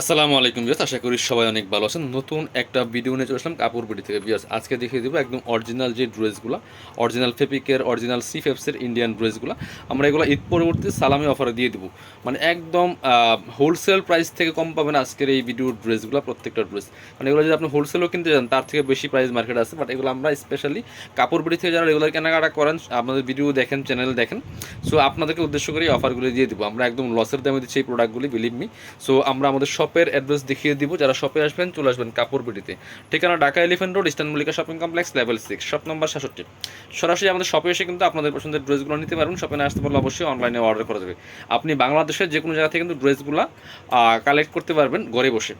আসসালামু আলাইকুম বিয়াস আশা করি সবাই অনেক ভালো আছেন। নতুন একটা ভিডিও নিয়ে চলে আসলাম কাপড় বিডি থেকে। বিয়াস আজকে দেখিয়ে দেবো একদম অরিজিনাল যে ড্রেসগুলো অরিজিনাল ফেপিকের অরিজিনাল সি ফেপসের ইন্ডিয়ান ড্রেসগুলো। আমরা এগুলো ঈদ পরবর্তী সালামি অফারে দিয়ে দেবো। মানে একদম হোলসেল প্রাইস থেকে কম পাবেন আজকের এই ভিডিওর ড্রেসগুলো, প্রত্যেকটা ড্রেস। মানে এগুলো যদি আপনি হোলসেলও কিনতে চান তার থেকে বেশি প্রাইস মার্কেট আছে। বাট এগুলো আমরা স্পেশালি কাপড় বিডি থেকে যারা রেগুলার কেনাকাটা করেন আপনাদের ভিডিও দেখেন চ্যানেল দেখেন। সো আপনাদেরকে উদ্দেশ্য করে এই অফারগুলো দিয়ে দেবো। আমরা একদম লসের দামে দিচ্ছি এই প্রোডাক্টগুলি বিলিভ মি সো আমরা আমাদের শপের অ্যাড্রেস দেখিয়ে দিব। যারা শপে আসবেন, চলে আসবেন কাপড় বিডিতে। ঠিকানা Dhaka elephant road eastern Mallika shopping complex level six shop number সাতষট্টি। সরাসরি আমাদের শপে এসে কিন্তু আপনাদের পছন্দের ড্রেসগুলো নিতে পারবেন। শপে না আসতে পারলে অবশ্যই অনলাইনে অর্ডার করা যাবে আপনি বাংলাদেশের যে কোনো জায়গা থেকে কিন্তু ড্রেসগুলো কালেক্ট করতে পারবেন ঘরে বসে।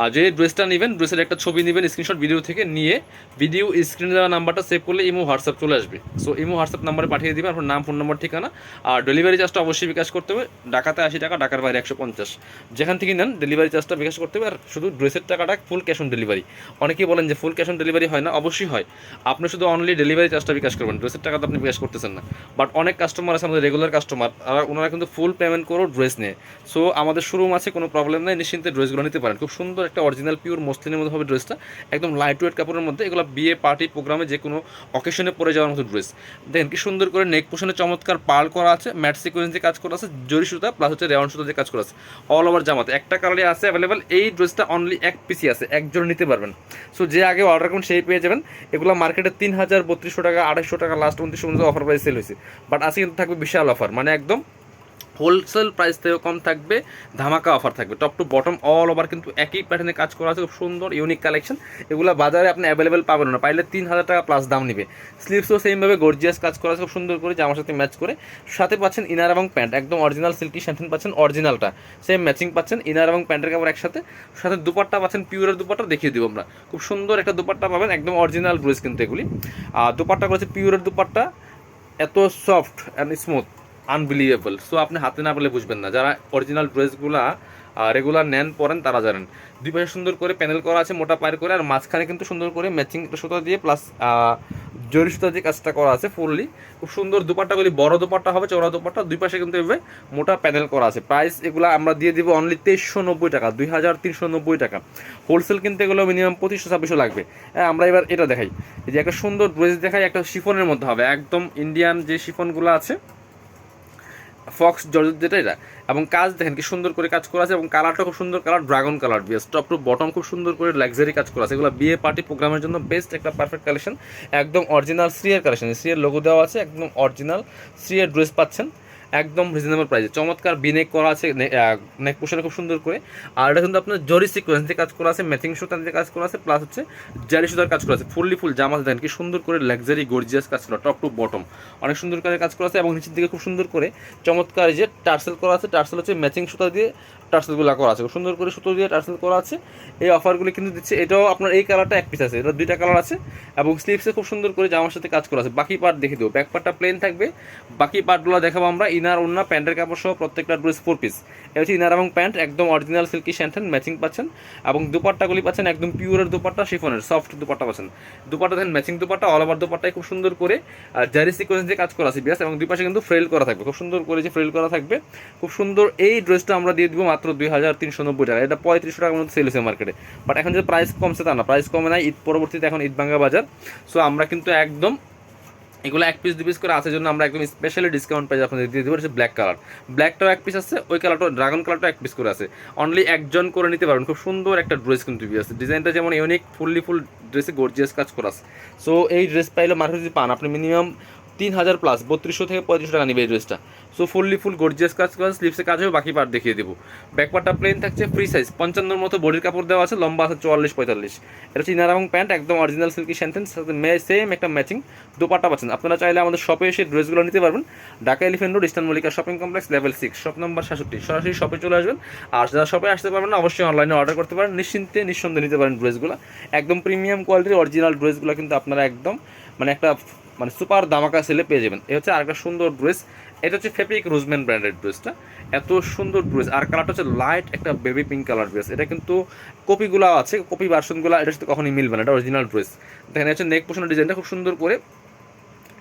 আর যে ড্রেসটা নেবেন, ড্রেসের একটা ছবি নেবেন স্ক্রিনশট ভিডিও থেকে নিয়ে ভিডিও স্ক্রিনে দেওয়া নাম্বারটা সেভ করলে ইমো হোয়াটসঅ্যাপ চলে আসবে। সো ইমো হোয়াটসঅ্যাপ নাম্বারে পাঠিয়ে দিবেন, আপনার নাম ফোন নম্বর ঠিকানা। আর ডেলিভারি চার্জটা অবশ্যই বিকাশ করতে হবে। ঢাকাতে আশি টাকা, ঢাকার বাইরে একশো পঞ্চাশ। যেখান থেকে নেন ডেলিভারি চার্জটা বিকাশ করতে হবে আর শুধু ড্রেসের টাকাটা ফুল ক্যাশ অন ডেলিভারি অনেকেই বলেন যে ফুল ক্যাশ অন ডেলিভারি হয় না, অবশ্যই হয়। আপনি শুধু অনলি ডেলিভারি চার্জটা বিকাশ করবেন ড্রেসের টাকা তো আপনি বিকাশ করতেছেন না। বাট অনেক কাস্টমার আছে, আমাদের রেগুলার কাস্টমার আর ওনারা কিন্তু ফুল পেমেন্ট করেও ড্রেস নেয়। সো আমাদের শোরুম আছে, কোনো প্রবলেম নেই, নিশ্চিন্তে ড্রেসগুলো নিতে পারেন। খুব সুন্দর একটা অরিজিনাল পিওর মসলিনের মধ্যে হবে ড্রেসটা একদম লাইট ওয়েট কাপড়ের মধ্যে, এগুলো বিয়ে পার্টি প্রোগ্রামে যে কোনো অকেশনে পরে যাওয়ার মতো ড্রেস দেখেন কি সুন্দর করে নেক পোশনে চমৎকার পাল করা আছে ম্যাট সিকোয়েন্স দিয়ে কাজ করা আছে জরি সুতা প্লাস হচ্ছে রেওয়ান সুতা দিয়ে কাজ করা আছে। অল ওভার জামাতে। একটা কালারই আছে অ্যাভেলেবেল এই ড্রেসটা অনলি এক পিসি আছে একজন নিতে পারবেন। সো যে আগে অর্ডার করুন সেই পেয়ে যাবেন। এগুলো মার্কেটে তিন হাজার, বত্রিশশো টাকা আড়াইশো টাকা লাস্ট উনত্রিশশো অফার প্রাইস সেল হয়েছে। বাট আজকে কিন্তু থাকবে বিশাল অফার মানে একদম হোলসেল প্রাইস থেকে কম থাকবে, ধামাকা অফার থাকবে। Top to bottom all over কিন্তু একই প্যাটার্নে কাজ করা আছে, খুব সুন্দর ইউনিক কালেকশন এগুলো বাজারে আপনি অ্যাভেলেবেল পাবেন না, পাইলে তিন হাজার টাকা প্লাস দাম নেবে। স্লিভসও সেমভাবে গর্জিয়াস কাজ করা আছে, খুব সুন্দর করে জামার সাথে ম্যাচ করে। সাথে পাচ্ছেন ইনার এবং প্যান্ট একদম অরিজিনাল সিল্কি শ্যান্থেন পাচ্ছেন অরিজিনালটা সেম ম্যাচিং পাচ্ছেন ইনার এবং প্যান্টের কাপড় একসাথে। সাথে দুপাট্টা পাচ্ছেন পিওরের দুপাট্টা দেখিয়ে দিব আমরা। খুব সুন্দর একটা দুপাট্টা পাবেন, একদম অরিজিনাল ড্রেস কিন্তু এগুলি। আর দুপাট্টা করেছে পিওরের দুপাট্টা, এত soft and smooth unbelievable. So আপনি হাতে না পেলে বুঝবেন না। যারা অরিজিনাল ড্রেসগুলা রেগুলার নেন, পরেন, তারা জানেন। দুই পাশে সুন্দর করে প্যানেল করা আছে, মোটা পায়ের করে, আর মাঝখানে কিন্তু সুন্দর করে ম্যাচিং সুতা দিয়ে প্লাস জরি সুতা দিয়ে কাজটা করা আছে ফুললি খুব সুন্দর দুপাট্টাগুলি বড় দুপাট্টা হবে চৌড়া দুপাট্টা। দুই পাশে কিন্তু এভাবে মোটা প্যানেল করা আছে। প্রাইস এগুলো আমরা দিয়ে দিব অনলি তেইশশো নব্বই টাকা, দুই হাজার তিনশো নব্বই টাকা। হোলসেল কিনতে গেলেও মিনিমাম পঁচিশশো, ছাব্বিশশো লাগবে। হ্যাঁ আমরা এবার এটা দেখাই। যে একটা সুন্দর ড্রেস দেখাই, একটা শিফনের মধ্যে হবে। একদম ইন্ডিয়ান যে শিফনগুলো আছে ফক্স জর্জর যেটা এটা এবং কাজ দেখেন কি সুন্দর করে কাজ করা আছে, এবং কালারটা খুব সুন্দর colour dragon colour BS top to bottom খুব সুন্দর করে লাক্সারি কাজ করা আছে। এগুলো বিয়ে পার্টি প্রোগ্রামের জন্য বেস্ট একটা পারফেক্ট কালেকশন একদম অরিজিনাল শ্রিয়ের কালেকশন শ্রিয়ের লোগো দেওয়া আছে, একদম অরিজিনাল শ্রিয়ের ড্রেস পাচ্ছেন। একদম রিজনেবল প্রাইসে চমৎকার বিনেক করা আছে নেক পোশনে খুব সুন্দর করে। আর এটা কিন্তু আপনার জরি সিকোয়েন্স দিয়ে কাজ করা আছে ম্যাচিং সুতান দিয়ে কাজ করা আছে প্লাস হচ্ছে জারি সুতার কাজ করা আছে। ফুললি ফুল জামা দেন কি, সুন্দর করে লাক্সারি গর্জিয়াস কাজ করা টপ টু বটম অনেক সুন্দর করে কাজ করা আছে এবং নিচের দিকে খুব সুন্দর করে চমৎকার যে টার্সেল করা আছে, টার্সেল হচ্ছে ম্যাচিং সুতা দিয়ে টার্সেলগুলো করা আছে। খুব সুন্দর করে সুতো দিয়ে টার্সেল করা আছে। এই অফারগুলি কিন্তু দিচ্ছে। এটাও আপনার এই কালারটা এক পিস আছে। এটা দুইটা কালার আছে এবং স্লিপসে খুব সুন্দর করে জামার সাথে কাজ করা আছে। বাকি পার্ট দেখে দেবো। ব্যাক পার্টটা প্লেন থাকবে। বাকি পার্টগুলো দেখাবো আমরা। ইনার ওনা প্যান্টের কাপড় সহ প্রত্যেকটা ড্রেস ফোর পিস এটা হচ্ছে ইনার এবং প্যান্ট একদম অরিজিনাল সিল্কি শ্যান্টেন ম্যাচিং পাচ্ছেন। এবং দুপাট্টাগুলি পাচ্ছেন একদম পিওরের দুপাট্টা শিফনের সফট দুপাট্টা পাচ্ছেন। দুপাট্টা দেখেন ম্যাচিং দুপাট্টা অল ওভার দুপাট্টায় খুব সুন্দর করে জারি সিকোয়েন্স দিয়ে কাজ করা আছে। বিয়াস, এবং দুই পাশে কিন্তু ফ্রেল করা থাকবে। খুব সুন্দর করে যে ফ্রেল করা থাকবে, খুব সুন্দর এই ড্রেসটা আমরা দিয়ে দিব মাত্র দুই হাজার তিনশো নব্বই টাকা। এটা পঁয়ত্রিশশো টাকার মধ্যে সেল হয়েছে মার্কেটে বাট এখন যে প্রাইস কমছে তা না প্রাইস কমে নাই, ঈদ পরবর্তীতে এখন ঈদ ভাঙ্গা বাজার। সো আমরা কিন্তু একদম এগুলো এক পিস দু পিস করে আসার জন্য আমরা একদম স্পেশালি ডিসকাউন্ট প্রাইস আপনাদের দিয়ে দেবো ব্ল্যাক কালার ব্ল্যাকটাও এক পিস আছে, ওই কালারটা ড্রাগন কালারটা এক পিস করে আছে। অনলি একজন করে নিতে পারবেন, খুব সুন্দর একটা ড্রেস কিন্তু আছে। ডিজাইনটা যেমন ইউনিক ফুললি ফুল ড্রেসে গর্জিয়াস কাজ করা আছে। সো এই ড্রেস পাইলে মার্কেট যদি পান, আপনি মিনিমাম তিন হাজার প্লাস বত্রিশশো থেকে পঁয়ত্রিশশো টাকা নেবে এই ড্রেসটা সো ফুললি ফুল গর্জিয়াস কাজ করা স্লিপসে কাজ হবে, বাকি পার্ট দেখিয়ে দেবো। ব্যাক পার্টটা প্লেন থাকছে ফ্রি সাইজ পঞ্চান্নর মতো বডির কাপড় দেওয়া আছে, লম্বা আছে চুয়াল্লিশ, পঁয়তাল্লিশ। এটা হচ্ছে ইনার এবং প্যান্ট একদম অরিজিনাল সিল্কি স্যান্টেন সাথে সেম একটা ম্যাচিং দুপাট্টা পাচ্ছেন। আপনারা চাইলে আমাদের শপে এসে ড্রেসগুলো নিতে পারবেন। Dhaka elephant road eastern Mallika shopping complex level six shop number সাতষট্টি সরাসরি শপে চলে আসবেন। আর যারা শপে আসতে পারবেন না, অবশ্যই অনলাইনে অর্ডার করতে পারেন। নিশ্চিন্তে, নিঃসন্দেহে নিতে পারেন ড্রেসগুলো একদম প্রিমিয়াম কোয়ালিটির অরিজিনাল ড্রেসগুলো কিন্তু আপনারা একদম মানে একটা মানে সুপার দামাকা সেলে পেয়ে যাবেন। এ হচ্ছে আরেকটা সুন্দর ড্রেস এটা হচ্ছে ফেব্রিক রুজম্যান ব্র্যান্ডের ড্রেসটা এত সুন্দর ড্রেস আর কালারটা হচ্ছে লাইট একটা বেবি পিঙ্ক কালার ড্রেস এটা কিন্তু কপিগুলো আছে, কপি ভার্সনগুলো এটার সাথে কখনই মিলবে না। এটা অরিজিনাল ড্রেস দেখেন হচ্ছে নেক পোষণের ডিজাইনটা খুব সুন্দর করে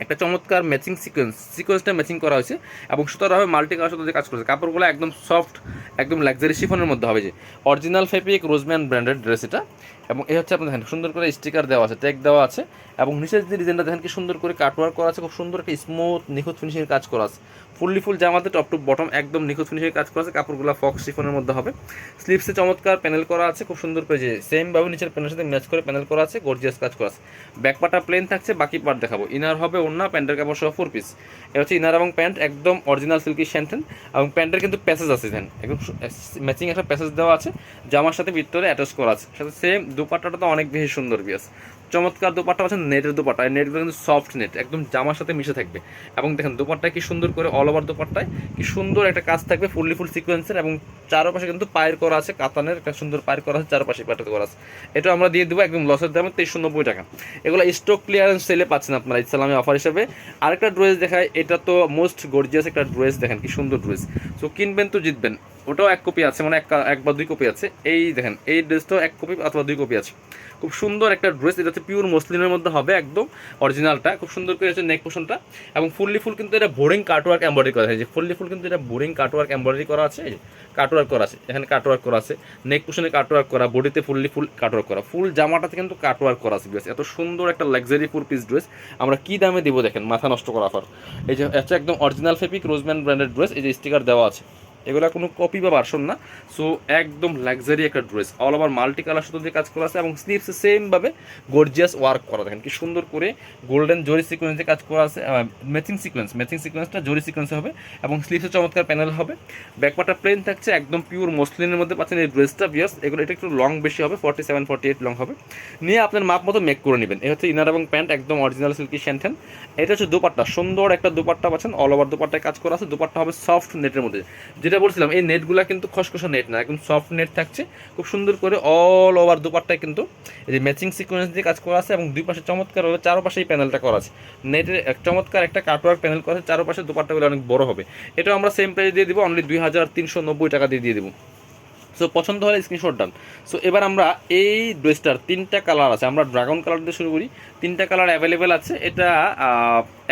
একটা চমৎকার ম্যাচিং সিকোয়েন্স সিকোয়েন্সটা ম্যাচিং করা হয়েছে এবং সুতার হবে মাল্টি কালার সাথে কাজ করেছে। কাপড়গুলো একদম সফট একদম লাক্সারি শিফনের মধ্যে হবে যে। Original fabric Roseman branded dress এটা। এবং এই হচ্ছে আপনার দেখেন, সুন্দর করে স্টিকার দেওয়া আছে ট্যাগ দেওয়া আছে। এবং নিচের যে ডিজাইনটা দেখেন কি সুন্দর করে কাটওয়ার্ক করা আছে, খুব সুন্দর একটা স্মুথ নিখুঁত ফিনিশিংয়ের কাজ করা আছে। ফুললি ফুল জামাতে টপ টু বটম একদম নিখুঁত ফিনিশিংয়ের কাজ করা আছে। কাপড়গুলো ফক্স শিফনের মধ্যে হবে। স্লিপসে চমৎকার প্যানেল করা আছে, খুব সুন্দর করে যে সেমভাবে নিচের প্যানেলের সাথে ম্যাচ করে প্যানেল করা আছে গর্জিয়াস কাজ করা আছে। ব্যাক পাটা প্লেন থাকছে, বাকি পার্ট দেখাবো। ইনার হবে ওন্না প্যান্টের কাপড় সহ ফোর পিস এটা হচ্ছে ইনার এবং প্যান্ট একদম অরিজিনাল সিল্কি শ্যান্টেন এবং প্যান্টের কিন্তু প্যাসেজ আছে দেন একদম ম্যাচিং একটা প্যাসেজ দেওয়া আছে। জামার সাথে ভিতরে অ্যাটাচ করা আছে। সাথে সেম দুপাট্টাটা তো অনেক বেশি সুন্দর বিয়াস চমৎকার দোপাট্টা আছে নেটের দোপাট্টা। এই নেটগুলো কিন্তু সফট নেট একদম জামার সাথে মিশে থাকবে। এবং দেখেন দোপাট্টা কি সুন্দর করে অল ওভার দোপাট্টায় কি সুন্দর একটা কাজ থাকবে ফুললি ফুল সিকোয়েন্সের এবং চারপাশে কিন্তু পায়ের করা আছে, কাতানের একটা সুন্দর পায়ের করা আছে, চারপাশে পাটা করা আছে। এটা আমরা দিয়ে দেবো একদম লসের দামে তেইশশো নব্বই টাকা। এগুলো স্টক ক্লিয়ারেন্স সেলে পাচ্ছেন আপনারা, ইসলামী অফার হিসেবে। আরেকটা ড্রেস দেখায় এটা তো মোস্ট গর্জিয়াস একটা ড্রেস দেখেন কি সুন্দর ড্রেস সো কিনবেন তো জিতবেন। ওটাও এক কপি আছে মানে এক এক বা দুই কপি আছে। এই দেখেন, এই ড্রেসটাও এক কপি অথবা দুই কপি আছে। খুব সুন্দর একটা ড্রেস এটা হচ্ছে পিওর মসলিনের মধ্যে হবে একদম অরিজিনালটা খুব সুন্দর করে হচ্ছে নেক পোশনটা এবং ফুললি ফুল কিন্তু এটা বোরিং কাটওয়ার্ক এম্বয়ডারি করা আছে। ফুললি ফুল কিন্তু এটা বোরিং কাটওয়ার্ক এম্বয়ডারি করা আছে কাটওয়ার্ক করা আছে। এখানে কাটওয়ার্ক করা আছে। নেক পোশনে কাটওয়ার্ক করা বডিতে ফুললি ফুল কাটওয়ার্ক করা। ফুল জামাটাতে কিন্তু কাটওয়ার্ক করা আছে এত সুন্দর একটা লাক্সারি ফুল পিস ড্রেস আমরা কি দামে দিব, দেখেন, মাথা নষ্ট করা অফার এই যে হচ্ছে একদম অরিজিনাল ফেপিক রোজম্যান ব্র্যান্ডের ড্রেস এই যে স্টিকার দেওয়া আছে। এগুলো কোনো কপি বা ভার্সন না। সো একদম লাক্সারি একটা dress all over multi colour সুতো দিয়ে কাজ করা আছে এবং স্লিভসে সেমভাবে গর্জিয়াস ওয়ার্ক করা। দেখেন কি সুন্দর করে গোল্ডেন জরি সিকোয়েন্সে কাজ করা আছে ম্যাচিং সিকোয়েন্স ম্যাচিং সিকোয়েন্সটা জরি সিকোয়েন্সে হবে এবং স্লিভসে চমৎকার প্যানেল হবে। ব্যাকপাটা প্লেন থাকছে, একদম পিওর মসলিনের মধ্যে পাচ্ছেন এই ড্রেসটা বিয়াস এগুলো, এটা একটু লং বেশি হবে forty seven forty eight long হবে। নিয়ে আপনার মাপ মতো মেক করে নেবেন। এটা হচ্ছে ইনার এবং প্যান্ট একদম অরিজিনাল সিল্কি শ্যান্টেন এটা হচ্ছে দুপাট্টা, সুন্দর একটা দুপাট্টা পাচ্ছেন অল ওভার দুপাট্টায় কাজ করা আছে। দুপাট্টা হবে সফট নেটের মধ্যে। যেটা বলছিলাম, এই নেটগুলো কিন্তু খসখসা নেট না, একদম সফট নেট থাকছে। খুব সুন্দর করে অল ওভার দুপাট্টায় কিন্তু এই যে ম্যাচিং সিকোয়েন্স দিয়ে কাজ করা আছে এবং দুই পাশে চমৎকারভাবে চারপাশে এই প্যানেলটা করা আছে। নেটের এক চমৎকার একটা কাটওয়ার্ক প্যানেল করা আছে, চারপাশে দুপাট্টাগুলো অনেক বড় হবে। এটাও আমরা সেম প্রাইস দিয়ে দিব অনলি দুই হাজার তিনশো নব্বই টাকা দিয়ে দিয়ে দেবো। সো পছন্দ হলে স্ক্রিনশট ডান। সো এবার আমরা এই ড্রেসটার তিনটা কালার আছে, আমরা ড্রাগন কালার দিয়ে শুরু করি। তিনটা কালার অ্যাভেলেবেল আছে, এটা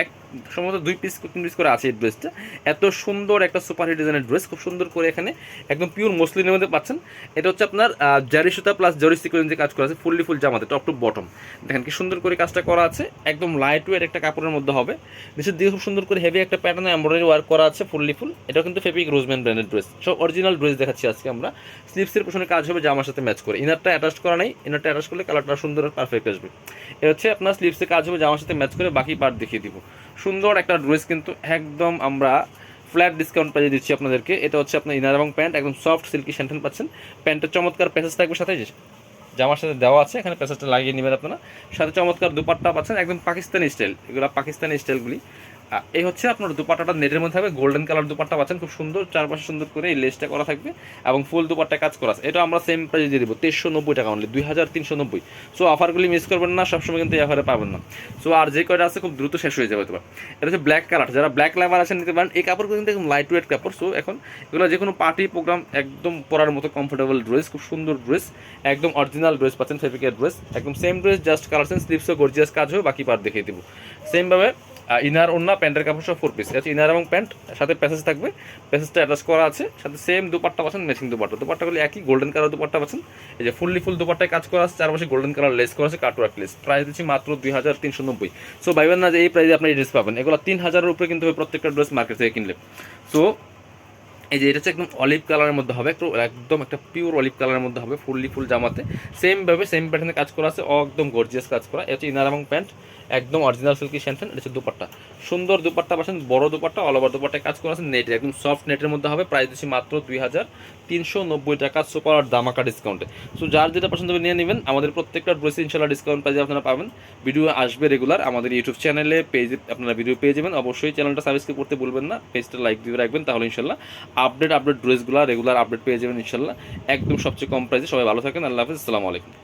এক সম্ভবত দুই পিস তিন পিস করে আছে এই ড্রেসটা এত সুন্দর একটা সুপার হিট ডিজাইনের ড্রেস খুব সুন্দর করে এখানে একদম পিওর মসলিনের মধ্যে পাচ্ছেন। এটা হচ্ছে আপনার জারি সুতা প্লাস জরি সিকোয়েন্সে কাজ করা আছে, ফুললি ফুল জামাতে টপ টু বটম দেখেন কি সুন্দর করে কাজটা করা আছে, একদম লাইট ওয়েট একটা কাপড়ের মধ্যে হবে। নিচের দিকে খুব সুন্দর করে হেভি একটা প্যাটার্ন এমব্রয়ডারি ওয়ার্ক করা আছে, ফুললি ফুল। এটাও কিন্তু ফেব্রিক রোজম্যান ব্র্যান্ডের ড্রেস সব অরিজিনাল ড্রেস দেখাচ্ছি আজকে আমরা। স্লিপসের পেছনে কাজ হবে জামার সাথে ম্যাচ করে। ইনারটা অ্যাটাচ করা নাই ইনারটা অ্যাটাচ করলে কালারটা সুন্দর আর পারফেক্ট আসবে। এটা হচ্ছে আপনার স্লিপসে কাজ হবে জামার সাথে ম্যাচ করে, বাকি পার্ট দেখিয়ে দিব। সুন্দর একটা ড্রেস কিন্তু একদম আমরা ফ্ল্যাট ডিসকাউন্ট পেয়ে দিচ্ছি আপনাদেরকে। এটা হচ্ছে আপনার ইনার এবং প্যান্ট, একদম সফট সিল্কি স্যান্টেন পাচ্ছেন। প্যান্টের চমৎকার প্যাসেজ থাকবে সাথে জামার সাথে দেওয়া আছে, এখানে প্যাসেজটা লাগিয়ে নেবেন আপনারা। সাথে চমৎকার দুপাট্টা পাচ্ছেন, একদম পাকিস্তানি স্টাইল এগুলো পাকিস্তানি স্টাইলগুলি এই হচ্ছে আপনার দুপাট্টাটা নেটের মধ্যে থাকবে গোল্ডেন কালার দুপাট্টা পাচ্ছেন, খুব সুন্দর, চারপাশে সুন্দর করে এই লেসটা করা থাকবে এবং ফুল দুপাট্টা কাজ করা আছে। এটা আমরা সেম প্রাইস দিয়ে দেবো, তেইশশো নব্বই টাকা অনলি দুই হাজার তিনশো নব্বই। সো অফারগুলি মিস করবেন না, সবসময় কিন্তু এই অফারে পাবেন না। সো আর যে কয়টা আছে, খুব দ্রুত শেষ হয়ে যাবে তোমার এটা হচ্ছে ব্ল্যাক কালার যারা ব্ল্যাক লাভার আছেন, নিতে পারেন। এই কাপড়গুলো কিন্তু একদম লাইট ওয়েট কাপড় সো এখন এগুলো যে কোনো পার্টি প্রোগ্রাম একদম পরার মতো কমফোর্টেবল ড্রেস খুব সুন্দর ড্রেস একদম অরিজিনাল ড্রেস পাচ্ছেন ফেব্রিকের ড্রেস একদম সেম ড্রেস জাস্ট কালার স্লিপসও গর্জিয়াস কাজ হবে, বাকি পার্ট দেখিয়ে দেবো। সেমভাবে ইনার ওন্না প্যান্টের কাপড় সব ফোর পিস আছে ইনার এবং প্যান্ট, সাথে প্যাসেজ থাকবে। প্যাসেজটা অ্যাটাচ করা আছে। সাথে সেম দুপাট্টা পাচ্ছেন ম্যাচিং দুপাট্টা। দুপাট্টাগুলো একই গোল্ডেন কালার দুপাট্টা পাচ্ছেন। এই যে ফুললি ফুল দুপাট্টায় কাজ করা আছে, চারপাশে গোল্ডেন কালার লেস করা আছে কাটওয়ার্ক লেস প্রাইস দিচ্ছি মাত্র দুই হাজার তিনশো নব্বই। সো ভাইবেন না যে এই প্রাইসে আপনি এই ড্রেস পাবেন? এগুলো তিন হাজারের উপরে কিন্তু প্রত্যেকটা ড্রেস মার্কেট থেকে কিনলে। সো এই যে এটা হচ্ছে একদম অলিভ কালারের মধ্যে হবে, একটু একদম একটা পিওর অলিভ কালারের মধ্যে হবে, ফুললি ফুল জামাতে। সেম ভাবে সেম প্যাটার্নে কাজ করা আছে, একদম গর্জিয়াস কাজ করা। এটা হচ্ছে ইনার এবং প্যান্ট একদম অরিজিনাল সিল্কি শ্যান্টেন এটা হচ্ছে দুপাট্টা। সুন্দর দুপাট্টা পাচ্ছেন, বড় দুপাট্টা অল ওভার দুপাট্টায় কাজ করা আছে নেট একদম সফট নেটের মধ্যে হবে প্রাইস দিচ্ছি মাত্র দুই হাজার তিনশো নব্বই টাকা সুপার আর দামাকা ডিসকাউন্টে সো যার যেটা পছন্দ হবে নিয়ে নেবেন, আমাদের প্রত্যেকটা ড্রেসে ইনশাল্লাহ ডিসকাউন্ট প্রাইজে আপনারা পাবেন। ভিডিও আসবে রেগুলার আমাদের ইউটিউব চ্যানেলে পেজে আপনারা ভিডিও পেয়ে যাবেন। অবশ্যই চ্যানেলটা সাবস্ক্রাইব করতে ভুলবেন না পেজটা লাইক দিয়ে রাখবেন, তাহলে ইনশাল্লাহ আপডেট আপডেট ড্রেসগুলো রেগুলার আপডেট পেয়ে যাবেন ইনশাল্লাহ। একদম সবচেয়ে কম প্রাইসে সবাই ভালো থাকেন, আল্লাহ হাফিজ, আসসালামু আলাইকুম।